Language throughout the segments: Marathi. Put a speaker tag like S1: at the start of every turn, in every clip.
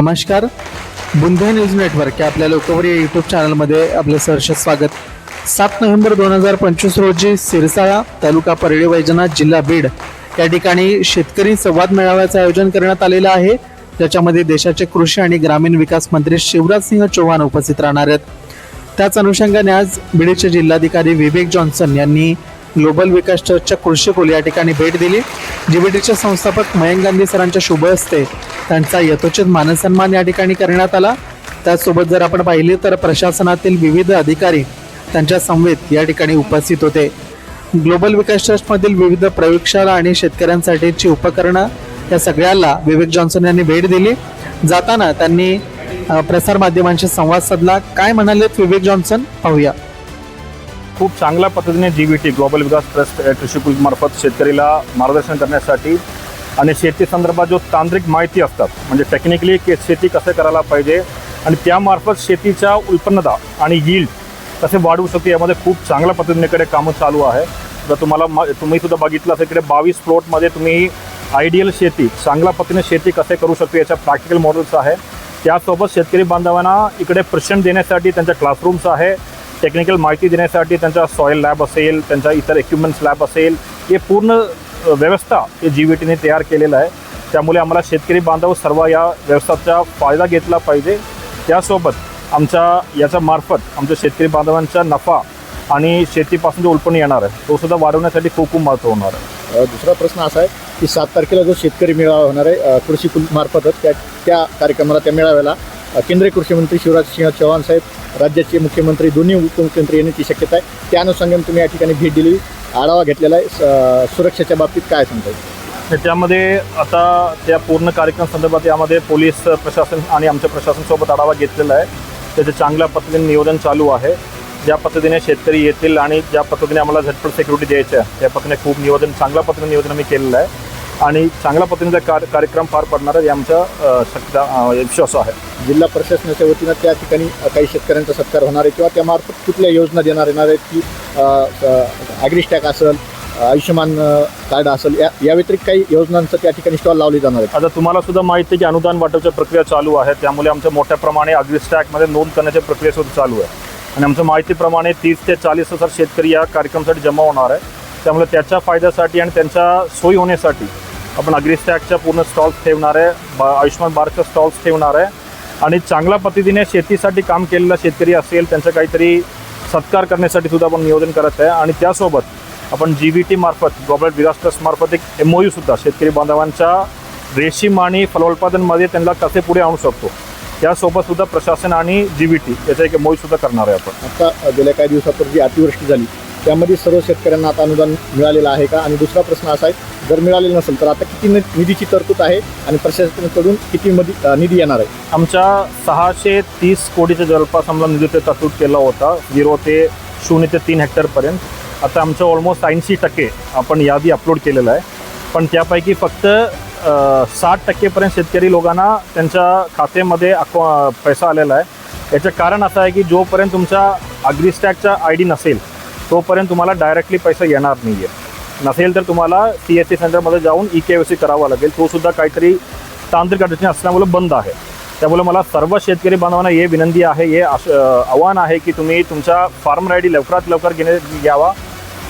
S1: नमस्कार. बुंदे न्यूज नेटवर्क या आपल्या लोकप्रिय यूट्यूब चॅनलमध्ये आपलं सहर्ष स्वागत. सात नोव्हेंबर दोन हजार पंचवीस रोजी सिरसाळा तालुका परळी वैजनाथ जिल्हा बीड या ठिकाणी शेतकरी संवाद मेळाव्याचं आयोजन करण्यात आलेलं आहे. ज्याच्यामध्ये देशाचे कृषी आणि ग्रामीण विकास मंत्री शिवराज सिंह चौहान उपस्थित राहणार आहेत. त्याच अनुषंगाने आज बीडचे जिल्हाधिकारी विवेक जॉन्सन यांनी ग्लोबल विकास ट्रस्टच्या कृषी खोली या ठिकाणी भेट दिली. जीबीटीचे संस्थापक मयंक गांधी सरांच्या शुभ हस्ते त्यांचा यथोचित मानसन्मान या ठिकाणी करण्यात आला. त्याचसोबत जर आपण पाहिले तर प्रशासनातील विविध अधिकारी त्यांच्या समवेत या ठिकाणी उपस्थित होते. ग्लोबल विकास ट्रस्टमधील विविध प्रयोगशाळा आणि शेतकऱ्यांसाठीची उपकरणं या सगळ्याला विवेक जॉन्सन यांनी भेट दिली. जाताना त्यांनी प्रसारमाध्यमांशी संवाद साधला. काय म्हणालेत विवेक जॉन्सन? पाहूया.
S2: खूप चांगल्या पद्धतीने G V T global Vikas trust कृषी मार्फत शेतकरीला मार्गदर्शन करण्यासाठी आणि शेती संदर्भात जो तांत्रिक माहिती असतात म्हणजे टेक्निकली के शेती कसं करायला पाहिजे आणि त्यामार्फत शेतीच्या उत्पन्नता आणि यील्ड कसे वाढवू शकते यामध्ये खूप चांगल्या पद्धतीनेकडे कामं चालू आहे. जर तुम्हाला म- तुम्ही सुद्धा बघितलं असेल इकडे बावीस प्लॉटमध्ये तुम्ही आयडियल शेती चांगल्या पद्धतीने शेती कसे करू शकतो याच्या प्रॅक्टिकल मॉडेल्स आहे. त्यासोबत शेतकरी बांधवांना इकडे प्रशिक्षण देण्यासाठी त्यांच्या क्लासरूम्स आहे. टेक्निकल माहिती देण्यासाठी त्यांचा सॉईल लॅब असेल त्यांचा इतर इक्विपमेंट्स लॅब असेल. हे पूर्ण व्यवस्था हे जी व्ही टीने तयार केलेलं आहे. त्यामुळे आम्हाला शेतकरी बांधव सर्व या व्यवस्थाचा फायदा घेतला पाहिजे. त्यासोबत आमच्या याच्या मार्फत आमच्या शेतकरी बांधवांचा नफा आणि शेतीपासून जो उत्पन्न येणार आहे तो सुद्धा वाढवण्यासाठी खूप खूप महत्त्व होणार आहे.
S3: दुसरा प्रश्न असा आहे की सात तारखेला जो शेतकरी मेळावा होणार आहे कृषी मार्फतच त्या त्या कार्यक्रमाला त्या मेळाव्याला केंद्रीय कृषी मंत्री शिवराज सिंह चौहान साहेब राज्याचे मुख्यमंत्री दोन्ही उपमुख्यमंत्री येण्याची शक्यता आहे. त्या अनुषंगाने तुम्ही या ठिकाणी भेट दिली. आढावा घेतलेला आहे. स- सुरक्षेच्या बाबतीत काय सांगता येईल?
S2: त्यामध्ये आता त्या पूर्ण कार्यक्रम संदर्भात यामध्ये पोलीस प्रशासन आणि आमच्या प्रशासनसोबत आढावा घेतलेला आहे. त्याचं चांगल्या पद्धतीने नियोजन चालू आहे. ज्या पद्धतीने शेतकरी येतील आणि ज्या पद्धतीने आम्हाला झटपट सिक्युरिटी द्यायची आहे त्या पद्धतीने खूप नियोजन चांगल्या पद्धतीने नियोजन आम्ही केलेलं आहे. आणि चांगल्या पद्धतीचा कार कार्यक्रम पार पडणार आहे हे आमचा शक्यता विश्वास आहे.
S3: जिल्हा प्रशासनाच्या वतीनं त्या ठिकाणी काही शेतकऱ्यांचा सत्कार होणार आहे किंवा त्यामार्फत कुठल्या योजना देणार येणार आहेत की ॲग्रिस्टॅक असेल आयुष्यमान कार्ड असेल या या व्यतिरिक्त काही योजनांचं त्या ठिकाणी स्टॉल लावले जाणार आहेत?
S2: आता तुम्हाला सुद्धा माहिती आहे की अनुदान वाटपच्या प्रक्रिया चालू आहे त्यामुळे आमच्या मोठ्या प्रमाणे अग्रिस्टॅकमध्ये नोंद करण्याच्या प्रक्रिया सुद्धा चालू आहे. आणि आमच्या माहितीप्रमाणे तीस ते चाळीस हजार शेतकरी या कार्यक्रमासाठी जमा होणार आहे. त्यामुळे त्याच्या फायद्यासाठी आणि त्यांच्या सोयी होण्यासाठी आपण अग्रिस्टॅकच्या पूर्ण स्टॉल्स ठेवणार आहे. बा आयुष्यमान भारतच्या स्टॉल्स ठेवणार आहे. आणि चांगल्या पद्धतीने शेतीसाठी काम केलेला शेतकरी असेल त्यांचा काहीतरी सत्कार करण्यासाठी सुद्धा आपण नियोजन करत आहे. आणि त्यासोबत आपण जी व्ही टी मार्फत ग्लोबल विकास मार्फत एक एम ओ सुद्धा शेतकरी बांधवांच्या रेशीम आणि फलोत्पादनमध्ये त्यांना कसे पुढे आणू शकतो त्यासोबत सुद्धा प्रशासन आणि जी व्ही टी याचा एक एम ओ सुद्धा करणार आहे आपण.
S3: आता गेल्या काही दिवसापूर्वी जी अतिवृष्टी झाली त्यामध्ये सर्व शेतकऱ्यांना आता अनुदान मिळालेलं आहे का? आणि दुसरा प्रश्न असा आहे जर मिळालेलं नसेल तर आता किती निधीची तरतूद आहे आणि प्रशासनाकडून किती मधी निधी येणार आहे?
S2: आमच्या सहाशे तीस कोटीच्या जवळपास आम्हाला निधीचे तरतूद केला होता झिरो ते शून्य ते तीन हेक्टरपर्यंत आता आमचं ऑलमोस्ट ऐंशी टक्के आपण यादी अपलोड केलेलं आहे. पण त्यापैकी फक्त साठ टक्केपर्यंत शेतकरी लोकांना त्यांच्या खात्यामध्ये अकाउ पैसा आलेला आहे. याचं कारण असं आहे की जोपर्यंत तुमचा अग्रिस्टॅकचा आय डी नसेल तोपर्यंत तुम्हाला डायरेक्टली पैसा येणार नाही आहे नसेल तर तुम्हाला सी एस सी सेंटरमध्ये जाऊन ई के सी करावा लागेल. तो सुद्धा काहीतरी तांत्रिक अडचणी असल्यामुळे बंद आहे. त्यामुळे मला सर्व शेतकरी बांधवांना हे विनंती आहे हे आव्हान आहे की तुम्ही तुमच्या फार्म आय डी लवकरात लवकर घेणे घ्यावा.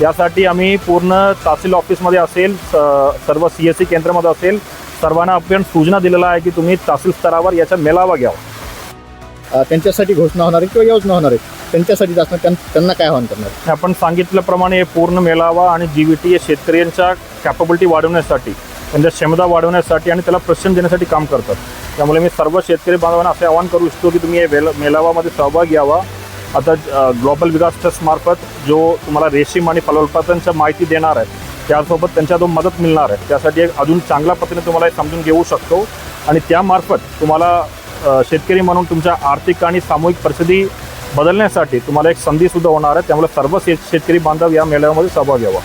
S2: यासाठी आम्ही पूर्ण तहसील ऑफिसमध्ये असेल स- सर्व सी एस सी केंद्रामध्ये असेल सर्वांना आपण सूचना दिलेला आहे की तुम्ही तहसील स्तरावर याचा मेळावा घ्यावा.
S3: त्यांच्यासाठी घोषणा होणार आहे किंवा योजना होणार आहे त्यांच्यासाठी असणार त्यांना काय आव्हान करणार
S2: आपण सांगितल्याप्रमाणे हे पूर्ण मेळावा आणि जी व्ही टी हे शेतकऱ्यांच्या कॅपेबिलिटी वाढवण्यासाठी त्यांच्या क्षमता वाढवण्यासाठी आणि त्याला प्रशिक्षण देण्यासाठी काम करतात. त्यामुळे मी सर्व शेतकरी बांधवांना असे आवाहन करू इच्छितो की तुम्ही हे वेल मेळावामध्ये सहभाग घ्यावा. आता ग्लोबल विकास ट्रस्टमार्फत जो तुम्हाला रेशीम आणि फलोत्पादनच्या माहिती देणार आहे त्यासोबत त्यांच्यातून मदत मिळणार आहे. त्यासाठी एक अजून चांगल्या पद्धतीने तुम्हाला हे समजून घेऊ शकतो. आणि त्यामार्फत तुम्हाला शेतकरी म्हणून तुमच्या आर्थिक आणि सामूहिक परिस्थिती बदलण्यासाठी तुम्हाला एक संधीसुद्धा होणार आहे. त्यामुळे सर्व शेत शेतकरी बांधव या मेळाव्यामध्ये सहभाग घ्यावा